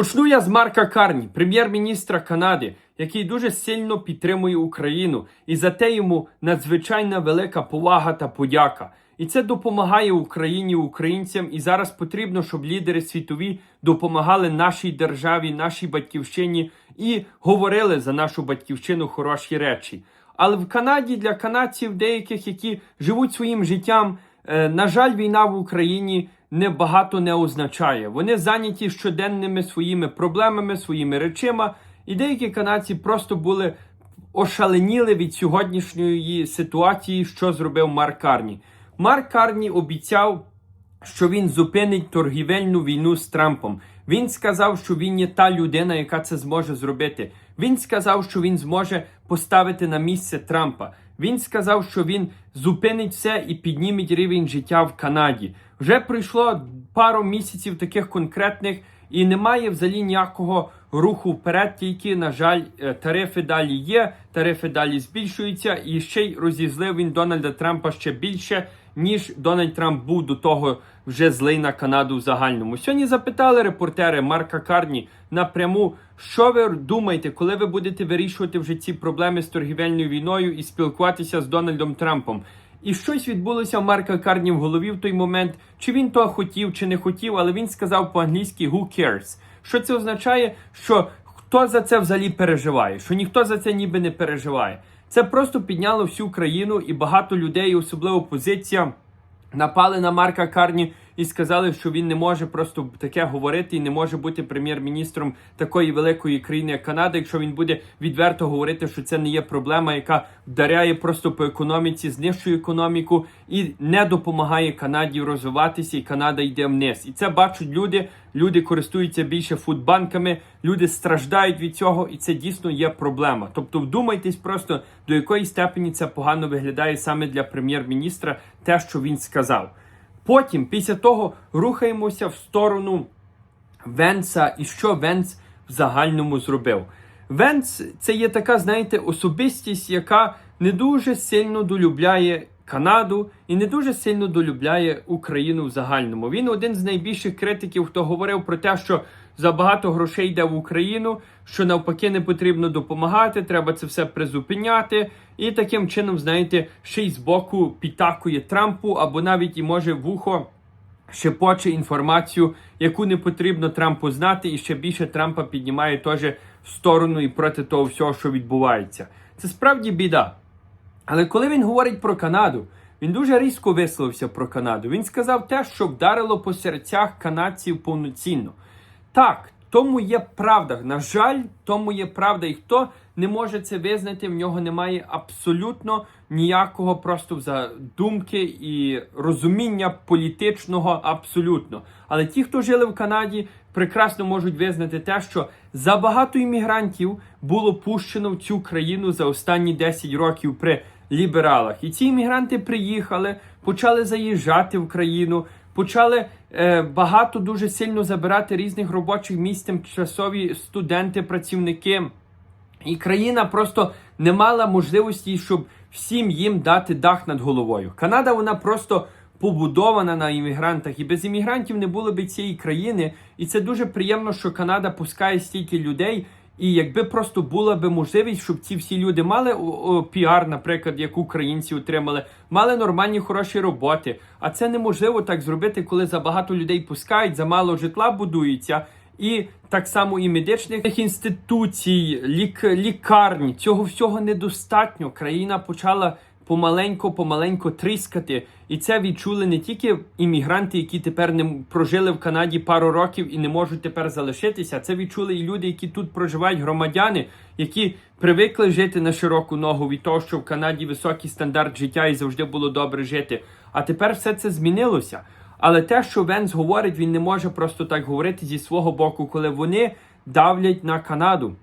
Почну я з Марка Карні, прем'єр-міністра Канади, який дуже сильно підтримує Україну, і за те йому надзвичайна велика повага та подяка. І це допомагає Україні, українцям. І зараз потрібно, щоб лідери світові допомагали нашій державі, нашій батьківщині і говорили за нашу батьківщину хороші речі. Але в Канаді для канадців, деяких, які живуть своїм життям, е, на жаль, війна в Україні небагато не означає. Вони зайняті щоденними своїми проблемами, своїми речима. І деякі канадці просто були ошаленіли від сьогоднішньої ситуації, що зробив Марк Карні. Марк Карні обіцяв, що він зупинить торгівельну війну з Трампом. Він сказав, що він є та людина, яка це зможе зробити. Він сказав, що він зможе поставити на місце Трампа. Він сказав, що він зупинить все і підніметь рівень життя в Канаді. Вже пройшло пару місяців таких конкретних, і немає взагалі ніякого руху вперед. Тільки, на жаль, е, тарифи далі є, тарифи далі збільшуються, і ще й розізлив він Дональда Трампа ще більше, ніж Дональд Трамп був до того вже злий на Канаду в загальному. Сьогодні запитали репортери Марка Карні напряму, що ви думаєте, коли ви будете вирішувати вже ці проблеми з торгівельною війною і спілкуватися з Дональдом Трампом. І щось відбулося в Марка Карні в голові в той момент, чи він то хотів, чи не хотів, але він сказав по-англійськи «who cares?». Що це означає, що хто за це взагалі переживає, що ніхто за це ніби не переживає. Це просто підняло всю країну, і багато людей, особливо опозиція, напали на Марка Карні і сказали, що він не може просто таке говорити і не може бути прем'єр-міністром такої великої країни, як Канада, якщо він буде відверто говорити, що це не є проблема, яка вдаряє просто по економіці, знищує економіку і не допомагає Канаді розвиватися, і Канада йде вниз. І це бачать люди. Люди користуються більше фудбанками, люди страждають від цього, і це дійсно є проблема. Тобто, вдумайтесь просто до якої степені це погано виглядає саме для прем'єр-міністра, те, що він сказав. Потім, після того, рухаємося в сторону Венса і що Венс в загальному зробив. Венс це є така, знаєте, особистість, яка не дуже сильно долюбляє Канаду і не дуже сильно долюбляє Україну в загальному. Він один з найбільших критиків, хто говорив про те, що забагато грошей йде в Україну, що навпаки не потрібно допомагати, треба це все призупиняти. І таким чином, знаєте, ще й збоку підтакує Трампу або навіть і може вухо шепоче інформацію, яку не потрібно Трампу знати, і ще більше Трампа піднімає теж в сторону і проти того всього, що відбувається. Це справді біда. Але коли він говорить про Канаду, він дуже різко висловився про Канаду. Він сказав те, що вдарило по серцях канадців повноцінно. Так, тому є правда. На жаль, тому є правда. І хто не може це визнати, в нього немає абсолютно ніякого просто за думки і розуміння політичного абсолютно. Але ті, хто жили в Канаді, прекрасно можуть визнати те, що забагато іммігрантів було пущено в цю країну за останні 10 років при лібералах. І ці іммігранти приїхали, почали заїжджати в країну. Почали е, багато дуже сильно забирати різних робочих місць, тимчасові студенти, працівники. І країна просто не мала можливості, щоб всім їм дати дах над головою. Канада вона просто побудована на іммігрантах, і без іммігрантів не було б цієї країни. І це дуже приємно, що Канада пускає стільки людей. І якби просто була би можливість, щоб ці всі люди мали піар, наприклад, як українці отримали, мали нормальні хороші роботи. А це неможливо так зробити, коли забагато людей пускають, замало житла будується. І так само і медичних інституцій, лік, лікарні. Цього всього недостатньо. Країна почала помаленько, помаленько тріскати. І це відчули не тільки іммігранти, які тепер не прожили в Канаді пару років і не можуть тепер залишитися. Це відчули і люди, які тут проживають, громадяни, які привикли жити на широку ногу від того, що в Канаді високий стандарт життя і завжди було добре жити. А тепер все це змінилося. Але те, що Венс говорить, він не може просто так говорити зі свого боку, коли вони давлять на Канаду.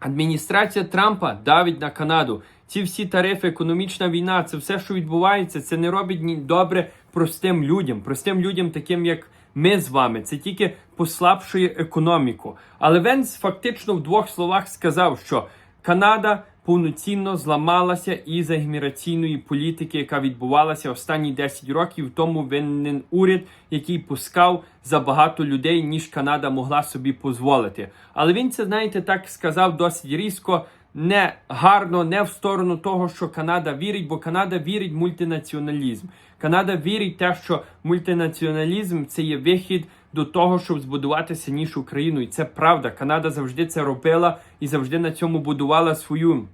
Адміністрація Трампа давить на Канаду. Ці всі тарифи, економічна війна, це все, що відбувається, це не робить добре простим людям, простим людям, таким як ми з вами. Це тільки послабшує економіку. Але Венс фактично в двох словах сказав, що Канада повноцінно зламалася із-за імміграційної політики, яка відбувалася останні 10 років. Тому винен уряд, який пускав забагато людей, ніж Канада могла собі дозволити. Але він це, знаєте, так сказав досить різко. Не гарно, не в сторону того, що Канада вірить, бо Канада вірить в мультинаціоналізм. Канада вірить в те, що мультинаціоналізм це є вихід до того, щоб збудувати сильнішу країну. І це правда. Канада завжди це робила і завжди на цьому будувала свою,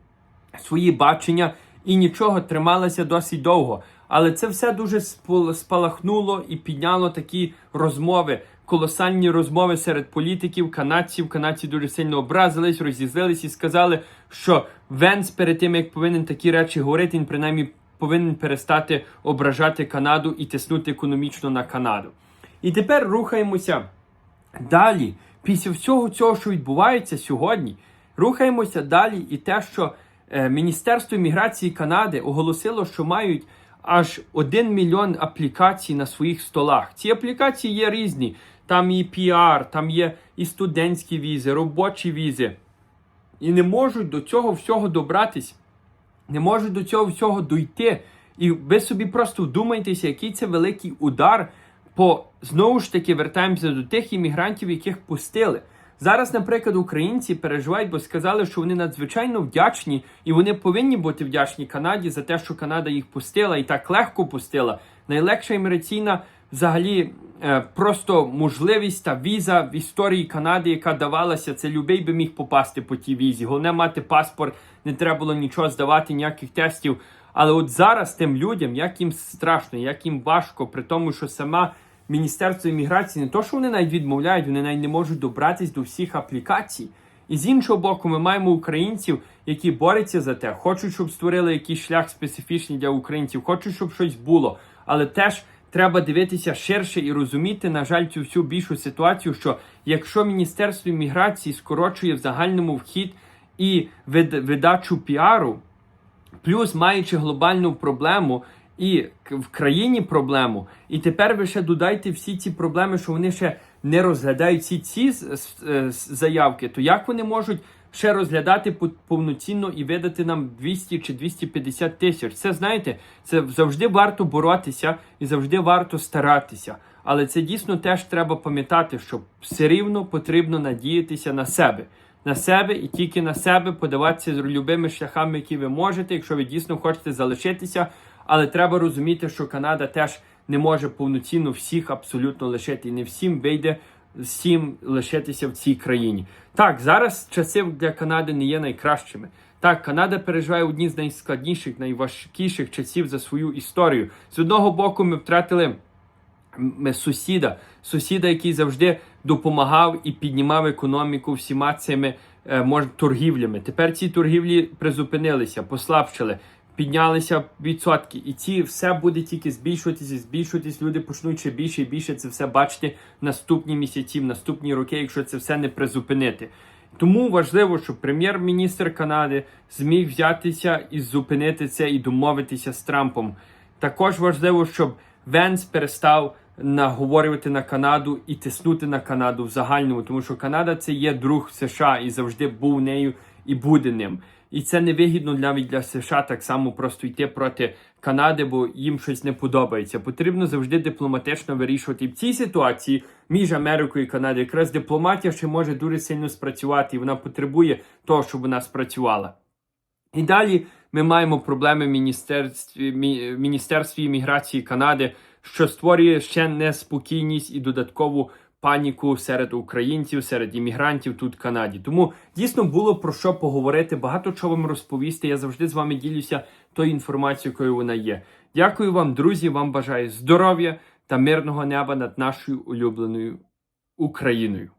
свої бачення і нічого трималася досить довго. Але це все дуже спалахнуло і підняло такі розмови, колосальні розмови серед політиків, канадців. Канадці дуже сильно образились, розізлились і сказали, що Венс перед тим як повинен такі речі говорити, він принаймні повинен перестати ображати Канаду і тиснути економічно на Канаду. І тепер рухаємося далі. Після всього цього, що відбувається сьогодні, рухаємося далі, і те, що е, Міністерство імміграції Канади оголосило, що мають аж 1 мільйон аплікацій на своїх столах. Ці аплікації є різні. Там і піар, там є і студентські візи, робочі візи. І не можуть до цього всього добратись, не можуть до цього всього дойти. І ви собі просто вдумайтеся, який це великий удар. По знову ж таки вертаємося до тих іммігрантів, яких пустили. Зараз, наприклад, українці переживають, бо сказали, що вони надзвичайно вдячні, і вони повинні бути вдячні Канаді за те, що Канада їх пустила і так легко пустила. Найлегша імміграційна взагалі просто можливість та віза в історії Канади, яка давалася, це любий би міг попасти по тій візі. Головне мати паспорт, не треба було нічого здавати, ніяких тестів. Але от зараз тим людям, як їм страшно, як їм важко, при тому, що сама Міністерство імміграції не то, що вони навіть відмовляють, вони навіть не можуть добратись до всіх аплікацій. І з іншого боку, ми маємо українців, які борються за те, хочуть, щоб створили якийсь шлях специфічний для українців, хочуть, щоб щось було. Але теж треба дивитися ширше і розуміти, на жаль, цю всю більшу ситуацію, що якщо Міністерство імміграції скорочує в загальному вхід і вид- видачу піару, плюс маючи глобальну проблему і в країні проблему, і тепер ви ще додайте всі ці проблеми, що вони ще не розглядають всі ці заявки, то як вони можуть ще розглядати пов- повноцінно і видати нам 200 чи 250 тисяч? Це знаєте, це завжди варто боротися і завжди варто старатися. Але це дійсно теж треба пам'ятати, що все рівно потрібно надіятися на себе на себе і тільки на себе подаватися з любими шляхами, які ви можете, якщо ви дійсно хочете залишитися. Але треба розуміти, що Канада теж не може повноцінно всіх абсолютно лишити, і не всім вийде всім лишитися в цій країні. Так, зараз часи для Канади не є найкращими. Так, Канада переживає одні з найскладніших, найважкіших часів за свою історію. З одного боку, ми втратили сусіда, сусіда, який завжди допомагав і піднімав економіку всіма цими е, мож, торгівлями. Тепер ці торгівлі призупинилися, послабшили, піднялися відсотки, і ці все буде тільки збільшуватися, збільшуватись. Люди почнуть ще більше і більше це все бачити наступні місяці, в наступні роки, якщо це все не призупинити. Тому важливо, щоб прем'єр-міністр Канади зміг взятися і зупинити це і домовитися з Трампом. Також важливо, щоб Венс перестав наговорювати на Канаду і тиснути на Канаду в загальному, тому що Канада це є друг США і завжди був нею і буде ним. І це невигідно навіть для США так само просто йти проти Канади, бо їм щось не подобається. Потрібно завжди дипломатично вирішувати І в цій ситуації між Америкою і Канадою. Якраз дипломатія ще може дуже сильно спрацювати, і вона потребує того, щоб вона спрацювала. І далі ми маємо проблеми в міністерстві, мі- міністерстві імміграції Канади, що створює ще неспокійність і додаткову паніку серед українців, серед іммігрантів тут в Канаді. Тому дійсно було про що поговорити, багато чого вам розповісти. Я завжди з вами ділюся тою інформацією, якою вона є. Дякую вам, друзі. Вам бажаю здоров'я та мирного неба над нашою улюбленою Україною.